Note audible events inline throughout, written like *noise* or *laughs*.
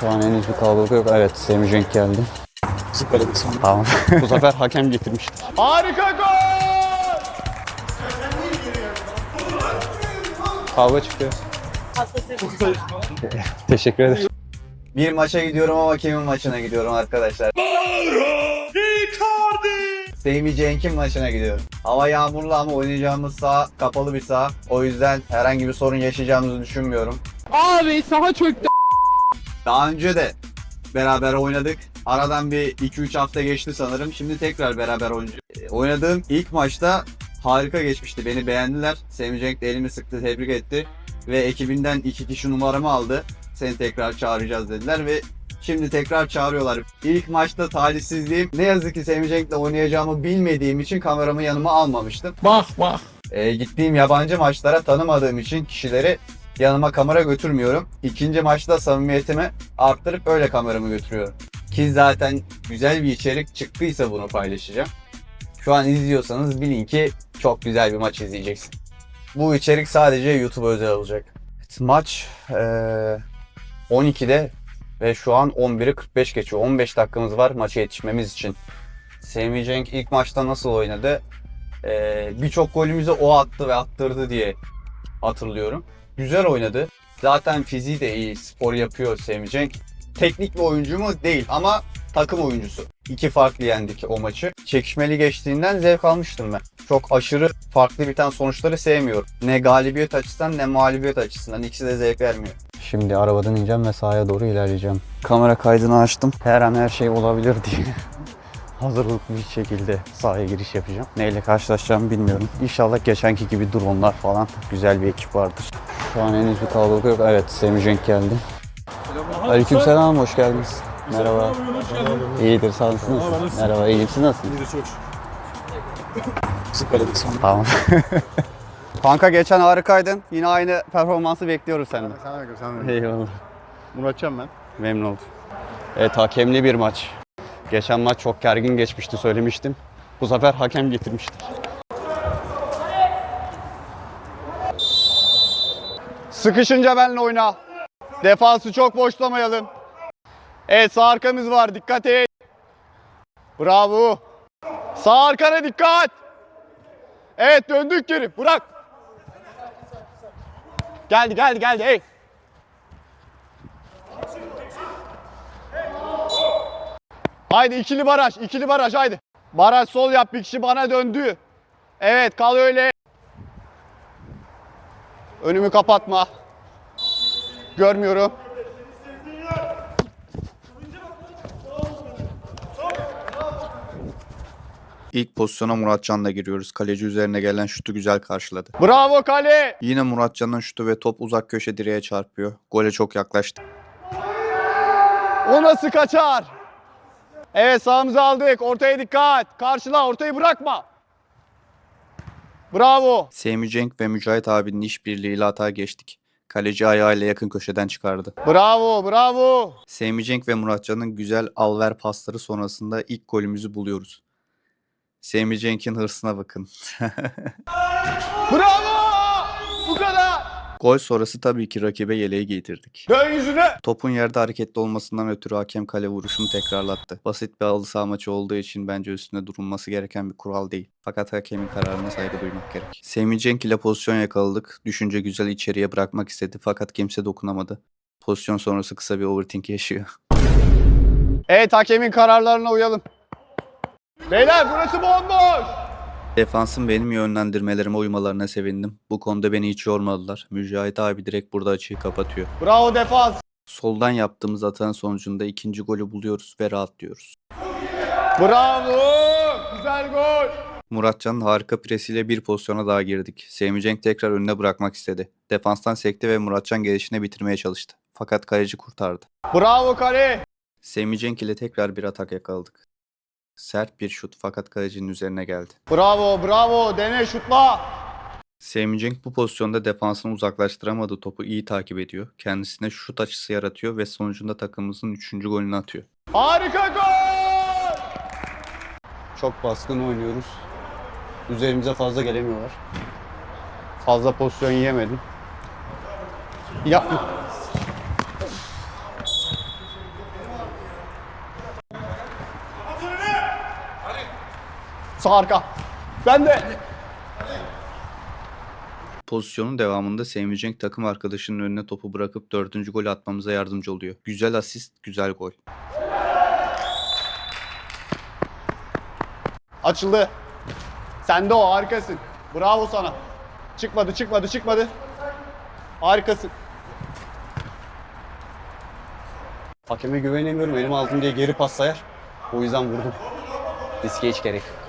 Şu an henüz bir kalabalık yok. Evet Semih Cenk geldi. Tamam. *laughs* Bu sefer hakem getirmişti. Harika gol! Kavga çıkıyor. Teşekkür ederim. Bir maça gidiyorum ama kimin maçına gidiyorum arkadaşlar? Semih Cenk'in maçına gidiyorum. Hava yağmurlu ama oynayacağımız saha kapalı bir saha. O yüzden herhangi bir sorun yaşayacağımızı düşünmüyorum. Abi saha çöktü. Daha önce de beraber oynadık. Aradan bir 2-3 hafta geçti sanırım. Şimdi tekrar beraber oynayacağız. Ee, Oynadığım ilk maçta harika geçmişti. Beni beğendiler. Semih Cenk de elimi sıktı, tebrik etti. Ve ekibinden iki kişi numaramı aldı. Seni tekrar çağıracağız dediler ve şimdi tekrar çağırıyorlar. İlk maçta talihsizliğim. Ne yazık ki Semih Cenk'le oynayacağımı bilmediğim için kameramı yanıma almamıştım. Bak bak. Ee, gittiğim yabancı maçlara tanımadığım için kişileri yanıma kamera götürmüyorum. İkinci maçta samimiyetimi arttırıp öyle kameramı götürüyorum. Ki zaten güzel bir içerik çıktıysa bunu paylaşacağım. Şu an izliyorsanız bilin ki çok güzel bir maç izleyeceksin. Bu içerik sadece YouTube özel olacak. Maç eee 12'de ve şu an 11'i 45 geçiyor. 15 dakikamız var maça yetişmemiz için. Semih Cenk ilk maçta nasıl oynadı? Ee, birçok golümüzü o attı ve attırdı diye hatırlıyorum. Güzel oynadı. Zaten fiziği de iyi. Spor yapıyor Semih Cenk. Teknik bir oyuncu mu? Değil ama takım oyuncusu. İki farklı yendik o maçı. Çekişmeli geçtiğinden zevk almıştım ben. Çok aşırı farklı biten sonuçları sevmiyorum. Ne galibiyet açısından ne mağlubiyet açısından. İkisi de zevk vermiyor. Şimdi arabadan ineceğim ve sahaya doğru ilerleyeceğim. Kamera kaydını açtım. Her an her şey olabilir diye. Hazırlıklı bir şekilde sahaya giriş yapacağım. Neyle karşılaşacağımı bilmiyorum. İnşallah geçenki gibi dronlar falan güzel bir ekip vardır. Şu an henüz bir kalabalık yok. Evet Semih Cenk geldi. Aleykümselam hoş geldiniz. Merhaba. İyidir sağ olun. Nasılsınız? Merhaba iyiyim siz nasılsınız? Tamam. *laughs* Kanka geçen harikaydın. Yine aynı performansı bekliyoruz senden. Sana göre sana. Eyvallah. Muratcan ben. Memnun oldum. Evet hakemli bir maç. Geçen maç çok gergin geçmişti söylemiştim. Bu sefer hakem getirmişti. Sıkışınca benimle oyna. Defansı çok boşlamayalım. Evet sağ arkamız var dikkat et. Bravo. Sağ arkana dikkat. Evet döndük geri bırak. Geldi geldi geldi hey. Haydi ikili baraj, ikili baraj haydi. Baraj sol yap bir kişi bana döndü. Evet kal öyle. Önümü kapatma. Görmüyorum. İlk pozisyona Muratcan'la giriyoruz. Kaleci üzerine gelen şutu güzel karşıladı. Bravo kale. Yine Muratcan'ın şutu ve top uzak köşe direğe çarpıyor. Gole çok yaklaştı. O nasıl kaçar? Evet sağımızı aldık. Ortaya dikkat. Karşıla ortayı bırakma. Bravo. Semih Cenk ve Mücahit abinin işbirliğiyle hata geçtik. Kaleci ayağıyla yakın köşeden çıkardı. Bravo bravo. Semih Cenk ve Muratcan'ın güzel alver pasları sonrasında ilk golümüzü buluyoruz. Semih Cenk'in hırsına bakın. *laughs* Bravo. Gol sonrası tabii ki rakibe yeleği giydirdik. Dön yüzüne. Topun yerde hareketli olmasından ötürü hakem kale vuruşunu tekrarlattı. Basit bir halı saha maçı olduğu için bence üstünde durulması gereken bir kural değil. Fakat hakemin kararına saygı duymak gerek. Semih Cenk ile pozisyon yakaladık. Düşünce güzel içeriye bırakmak istedi fakat kimse dokunamadı. Pozisyon sonrası kısa bir overthink yaşıyor. Evet hakemin kararlarına uyalım. Beyler burası bomboş. Defansın benim yönlendirmelerime uymalarına sevindim. Bu konuda beni hiç yormadılar. Mücahit abi direkt burada açığı kapatıyor. Bravo defans. Soldan yaptığımız atağın sonucunda ikinci golü buluyoruz ve rahatlıyoruz. Bravo. Güzel gol. Muratcan'ın harika presiyle bir pozisyona daha girdik. Semih Cenk tekrar önüne bırakmak istedi. Defanstan sekti ve Muratcan gelişine bitirmeye çalıştı. Fakat kaleci kurtardı. Bravo kale. Semih Cenk ile tekrar bir atak yakaladık. Sert bir şut fakat kalecinin üzerine geldi. Bravo bravo. Dene şutla. Semih Cenk bu pozisyonda defansını uzaklaştıramadığı topu iyi takip ediyor. Kendisine şut açısı yaratıyor ve sonucunda takımımızın 3. golünü atıyor. Harika gol. Çok baskın oynuyoruz. Üzerimize fazla gelemiyorlar. Fazla pozisyon yiyemedim. Yapma. Sağ arka. Ben de. Pozisyonun devamında Sami Cenk takım arkadaşının önüne topu bırakıp dördüncü golü atmamıza yardımcı oluyor. Güzel asist, güzel gol. Açıldı. Sen de o harikasın. Bravo sana. Çıkmadı çıkmadı çıkmadı. Harikasın. Hakeme güvenemiyorum. Elim aldım diye geri pas sayar. O yüzden vurdum. Riske hiç gerek yok.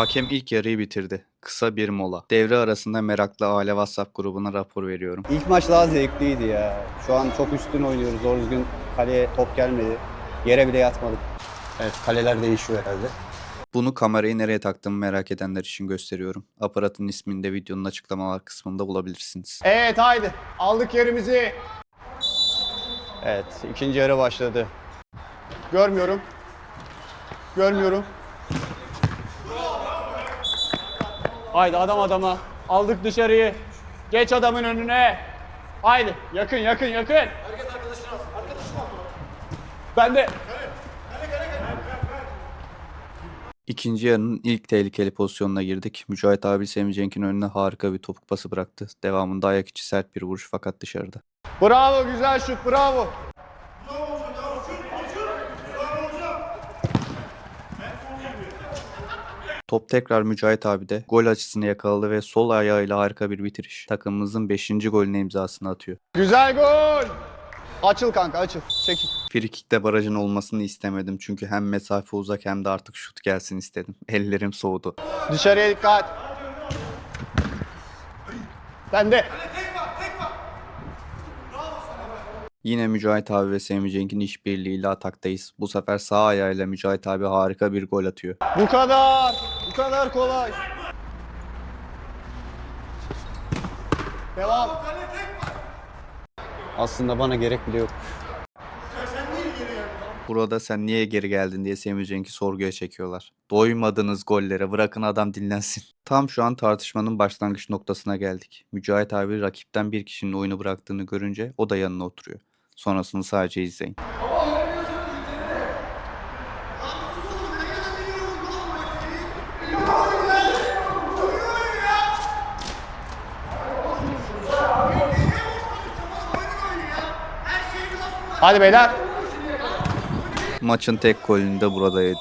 Hakem ilk yarıyı bitirdi. Kısa bir mola. Devre arasında meraklı aile WhatsApp grubuna rapor veriyorum. İlk maç daha zevkliydi ya. Şu an çok üstün oynuyoruz. Doğru düzgün kaleye top gelmedi. Yere bile yatmadık. Evet kaleler değişiyor herhalde. Bunu kamerayı nereye taktığımı merak edenler için gösteriyorum. Aparatın ismini de videonun açıklamalar kısmında bulabilirsiniz. Evet haydi. Aldık yerimizi. Evet ikinci yarı başladı. Görmüyorum. Görmüyorum. Haydi adam adama. Aldık dışarıyı. Geç adamın önüne. Haydi yakın yakın yakın. Herkes arkadaşına Ben de. İkinci yarının ilk tehlikeli pozisyonuna girdik. Mücahit abi Semi Cenk'in önüne harika bir topuk pası bıraktı. Devamında ayak içi sert bir vuruş fakat dışarıda. Bravo güzel şut bravo. Top tekrar Mücahit abi de gol açısını yakaladı ve sol ayağıyla harika bir bitiriş. Takımımızın 5. golüne imzasını atıyor. Güzel gol. Açıl kanka açıl. Çekil. Frikik'te barajın olmasını istemedim çünkü hem mesafe uzak hem de artık şut gelsin istedim. *laughs* Ellerim soğudu. Dışarıya dikkat. Ben de. Yine Mücahit abi ve Semi Cenk'in işbirliğiyle ataktayız. Bu sefer sağ ayağıyla Mücahit abi harika bir gol atıyor. Bu kadar. Bu kadar kolay. Devam. Aslında bana gerek bile yok. Burada sen niye geri geldin diye Semi Cenk'i sorguya çekiyorlar. Doymadınız gollere bırakın adam dinlensin. *laughs* Tam şu an tartışmanın başlangıç noktasına geldik. Mücahit abi rakipten bir kişinin oyunu bıraktığını görünce o da yanına oturuyor. Sonrasını sadece izleyin. Hadi beyler. Maçın tek golünü de burada yedi.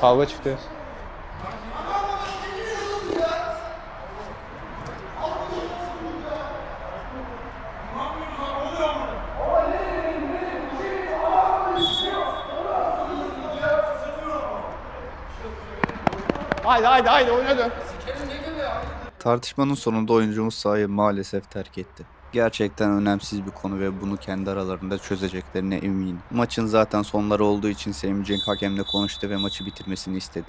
Kavga çıktı. Haydi haydi haydi oyuna dön. Tartışmanın sonunda oyuncumuz sahayı maalesef terk etti. Gerçekten önemsiz bir konu ve bunu kendi aralarında çözeceklerine eminim. Maçın zaten sonları olduğu için Semih Cenk hakemle konuştu ve maçı bitirmesini istedi.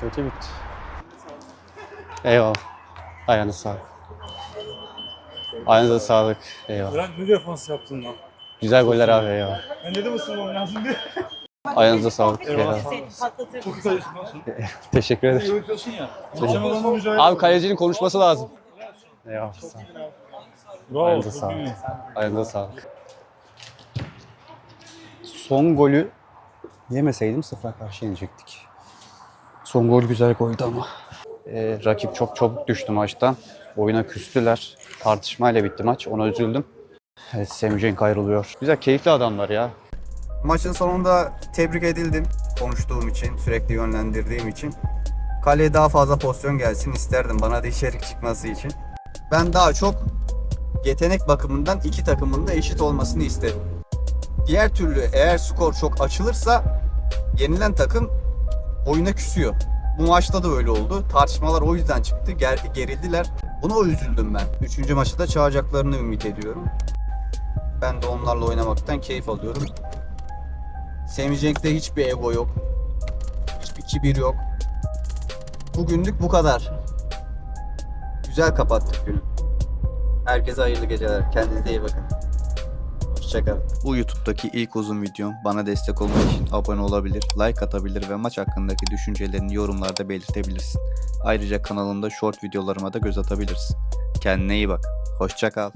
Kötü bitti. Eyvallah. Ayağına sağlık. Ayağınıza sağlık. Eyvallah. Bırak ne defans yaptın lan? Güzel goller abi eyvallah. Ben dedim ısınmam lazım diye. Ayağınıza sağlık. *laughs* Eyvallah. Çok güzel. Teşekkür ederim. Yürütüyorsun ya. Mücadele Abi kalecinin konuşması lazım. Eyvallah. Sağ ol. Bravo. Ayağınıza çok sağlık. iyi. Ayağınıza sağlık. Son golü yemeseydim sıfıra karşı yenecektik. Son gol güzel goldü ama. Ee, rakip çok çabuk düştü maçtan. Oyuna küstüler. Tartışmayla bitti maç. Ona üzüldüm. Evet Semih Cenk ayrılıyor. Güzel keyifli adamlar ya. Maçın sonunda tebrik edildim konuştuğum için, sürekli yönlendirdiğim için. Kaleye daha fazla pozisyon gelsin isterdim bana da içerik çıkması için. Ben daha çok yetenek bakımından iki takımın da eşit olmasını isterim. Diğer türlü eğer skor çok açılırsa yenilen takım oyuna küsüyor. Bu maçta da öyle oldu. Tartışmalar o yüzden çıktı. Ger- gerildiler. Buna üzüldüm ben. Üçüncü maçı da çağıracaklarını ümit ediyorum. Ben de onlarla oynamaktan keyif alıyorum. Semih Cenk'te hiçbir ego yok. Hiçbir kibir yok. Bugünlük bu kadar. Güzel kapattık günü. Herkese hayırlı geceler. Kendinize iyi bakın. Hoşçakalın. Bu YouTube'daki ilk uzun videom. Bana destek olmak için abone olabilir, like atabilir ve maç hakkındaki düşüncelerini yorumlarda belirtebilirsin. Ayrıca kanalımda short videolarıma da göz atabilirsin. Kendine iyi bak. Hoşça kal.